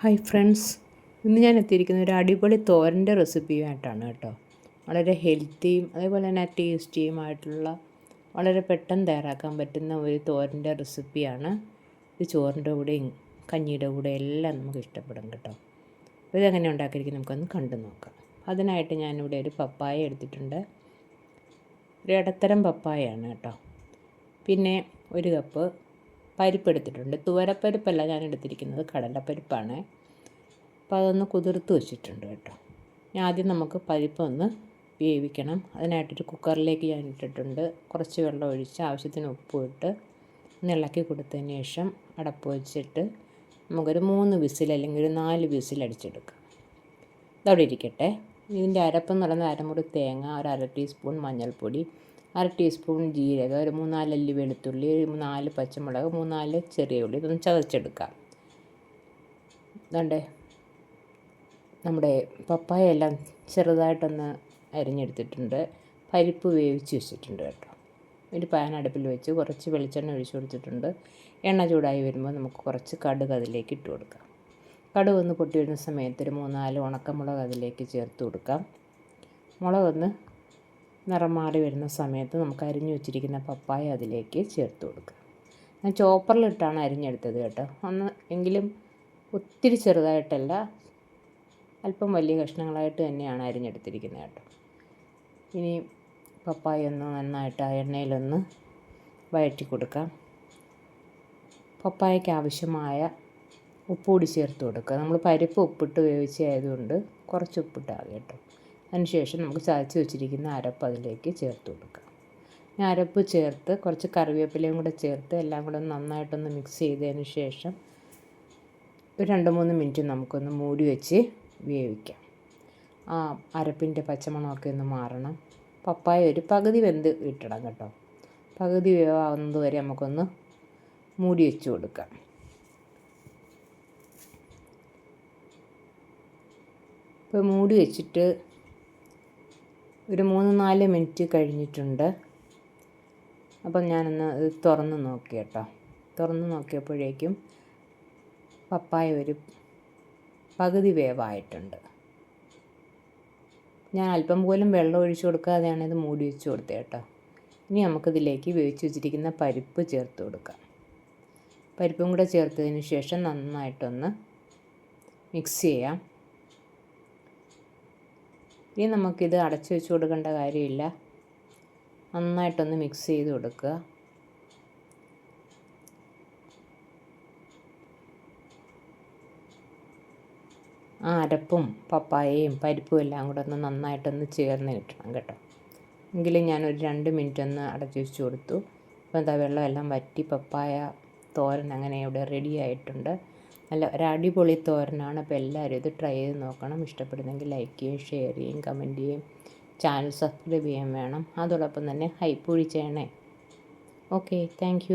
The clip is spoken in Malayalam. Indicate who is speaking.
Speaker 1: Hi friends. ഇന്ന് ഞാൻ എത്തിയിരിക്കുന്ന ഒരു അടിപൊളി തോരന്റെ റെസിപ്പിയുമായിട്ടാണ് കേട്ടോ. വളരെ ഹെൽത്തിയും അതേപോലെ തന്നെ ടേസ്റ്റിയുമായിട്ടുള്ള വളരെ പെട്ടെന്ന് തയ്യാറാക്കാൻ പറ്റുന്ന ഒരു തോരന്റെ റെസിപ്പിയാണ്. ഇത് ചോറിന്റെ കൂടെയും കഞ്ഞിയുടെ കൂടെ എല്ലാം നമുക്ക് ഇഷ്ടപ്പെടും കേട്ടോ. അപ്പോൾ ഇതെങ്ങനെ ഉണ്ടാക്കിയിരിക്കും നമുക്കൊന്ന് കണ്ടു നോക്കാം. അതിനായിട്ട് ഞാനിവിടെ ഒരു പപ്പായ എടുത്തിട്ടുണ്ട്. ഒരു ഇടത്തരം പപ്പായയാണ് കേട്ടോ. പിന്നെ ഒരു കപ്പ് പരിപ്പ് എടുത്തിട്ടുണ്ട് തുവരപ്പരിപ്പല്ല ഞാൻ എടുത്തിരിക്കുന്നത്. കടലപ്പരിപ്പാണ്. അപ്പോൾ അതൊന്ന് കുതിർത്ത് വെച്ചിട്ടുണ്ട് കേട്ടോ. ഞാൻ ആദ്യം നമുക്ക് പരിപ്പ് ഒന്ന് വേവിക്കണം. അതിനായിട്ടൊരു കുക്കറിലേക്ക് ഞാൻ ഇട്ടിട്ടുണ്ട്. കുറച്ച് വെള്ളം ഒഴിച്ച് ആവശ്യത്തിന് ഉപ്പ് ഇട്ട് ഇളക്കി കൊടുത്തതിന് ശേഷം അടപ്പ് വെച്ചിട്ട് നമുക്കൊരു മൂന്ന് വിസിൽ അല്ലെങ്കിൽ ഒരു നാല് വിസിൽ അടിച്ചെടുക്കാം. ഇതവിടെ ഇരിക്കട്ടെ. ഇതിന്റെ അരപ്പെന്ന് പറയുന്നത് അരമുറി തേങ്ങ ഒരു അര ടീസ്പൂൺ മഞ്ഞൾപ്പൊടി അര ടീസ്പൂൺ ജീരകം ഒരു മൂന്നാലല്ലി വെളുത്തുള്ളി ഒരു നാല് പച്ചമുളക് മൂന്നാൽ ചെറിയ ഉള്ളി ഇതൊന്ന് ചതച്ചെടുക്കാം. ഇതുണ്ടേ നമ്മുടെ പപ്പായ എല്ലാം ചെറുതായിട്ടൊന്ന് അരിഞ്ഞെടുത്തിട്ടുണ്ട്. പരിപ്പ് വേവിച്ച് വെച്ചിട്ടുണ്ട് കേട്ടോ. ഒരു പാൻ അടുപ്പിൽ വെച്ച് കുറച്ച് വെളിച്ചെണ്ണ ഒഴിച്ചു കൊടുത്തിട്ടുണ്ട്. എണ്ണ ചൂടായി വരുമ്പോൾ നമുക്ക് കുറച്ച് കടുക് അതിലേക്ക് ഇട്ട് കൊടുക്കാം. കടുക് ഒന്ന് പൊട്ടി വരുന്ന സമയത്ത് ഒരു മൂന്നാൽ ഉണക്കമുളക് അതിലേക്ക് ചേർത്ത് കൊടുക്കാം. മുളകൊന്ന് നിറം മാറി വരുന്ന സമയത്ത് നമുക്ക് അരിഞ്ഞു വെച്ചിരിക്കുന്ന പപ്പായ അതിലേക്ക് ചേർത്ത് കൊടുക്കുക ഞാൻ ചോപ്പറിലിട്ടാണ് അരിഞ്ഞെടുത്തത് കേട്ടോ. ഒന്ന് എങ്കിലും ഒത്തിരി ചെറുതായിട്ടല്ല അല്പം വലിയ കഷ്ണങ്ങളായിട്ട് തന്നെയാണ് അരിഞ്ഞെടുത്തിരിക്കുന്നത് കേട്ടോ. ഇനി പപ്പായ ഒന്ന് നന്നായിട്ട് ആ എണ്ണയിലൊന്ന് വഴറ്റി കൊടുക്കാം. പപ്പായയ്ക്ക് ആവശ്യമായ ഉപ്പുകൂടി ചേർത്ത് കൊടുക്കുക. നമ്മൾ പരിപ്പ് ഉപ്പിട്ട് വേവിച്ചതായതുകൊണ്ട് കുറച്ച് ഉപ്പിട്ടാകും കേട്ടോ. അതിനുശേഷം നമുക്ക് ചതച്ച് വെച്ചിരിക്കുന്ന അരപ്പ് അതിലേക്ക് ചേർത്ത് കൊടുക്കാം. ഈ അരപ്പ് ചേർത്ത് കുറച്ച് കറിവേപ്പിലയും കൂടെ ചേർത്ത് എല്ലാം കൂടെ നന്നായിട്ടൊന്ന് മിക്സ് ചെയ്തതിന് ശേഷം ഒരു രണ്ട് മൂന്ന് മിനിറ്റ് നമുക്കൊന്ന് മൂടി വെച്ച് വേവിക്കാം. ആ അരപ്പിന്റെ പച്ചമണമൊക്കെ ഒന്ന് മാറണം. പപ്പായ ഒരു പകുതി വെന്ത് ഇട്ടണം കേട്ടോ. പകുതി വേവാകുന്നത് വരെ നമുക്കൊന്ന് മൂടി വെച്ച് കൊടുക്കാം. ഇപ്പോൾ മൂടി വെച്ചിട്ട് ഒരു മൂന്ന് നാല് മിനിറ്റ് കഴിഞ്ഞിട്ടുണ്ട്. അപ്പം ഞാനൊന്ന് തുറന്ന് നോക്കി കേട്ടോ. തുറന്ന് നോക്കിയപ്പോഴേക്കും പപ്പായ ഒരു പകുതി വേവായിട്ടുണ്ട്. ഞാൻ അല്പം പോലും വെള്ളം ഒഴിച്ചു കൊടുക്കാതെയാണ് ഇത് മൂടി വെച്ച് കൊടുത്തത് കേട്ടോ. ഇനി നമുക്കിതിലേക്ക് വേവിച്ച് വെച്ചിരിക്കുന്ന പരിപ്പ് ചേർത്ത് കൊടുക്കാം. പരിപ്പും കൂടെ ചേർത്തതിന് ശേഷം നന്നായിട്ടൊന്ന് മിക്സ് ചെയ്യാം. ഇനി നമുക്കിത് അടച്ചു വെച്ച് കൊടുക്കേണ്ട കാര്യമില്ല. നന്നായിട്ടൊന്ന് മിക്സ് ചെയ്ത് കൊടുക്കുക. ആ അരപ്പും പപ്പായയും പരിപ്പും എല്ലാം കൂടെ ഒന്ന് നന്നായിട്ടൊന്ന് ചേർന്ന് കിട്ടണം കേട്ടോ. എങ്കിലും ഞാനൊരു രണ്ട് മിനിറ്റ് ഒന്ന് അടച്ചു വെച്ച് കൊടുത്തു. അപ്പോൾ എന്താ വെള്ളമെല്ലാം വറ്റി പപ്പായ തോരൻ അങ്ങനെ ഇവിടെ റെഡി ആയിട്ടുണ്ട്. നല്ല ഒരു അടിപൊളി തോരനാണ്. അപ്പോൾ എല്ലാവരും ഇത് ട്രൈ ചെയ്ത് നോക്കണം. ഇഷ്ടപ്പെടുന്നെങ്കിൽ ലൈക്ക് ചെയ്യുകയും ഷെയർ ചെയ്യുകയും കമന്റ് ചെയ്യുകയും ചാനൽ സബ്സ്ക്രൈബ് ചെയ്യാൻ വേണം. അതോടൊപ്പം തന്നെ ഹൈപ്പ് കൂടി ഓക്കെ താങ്ക്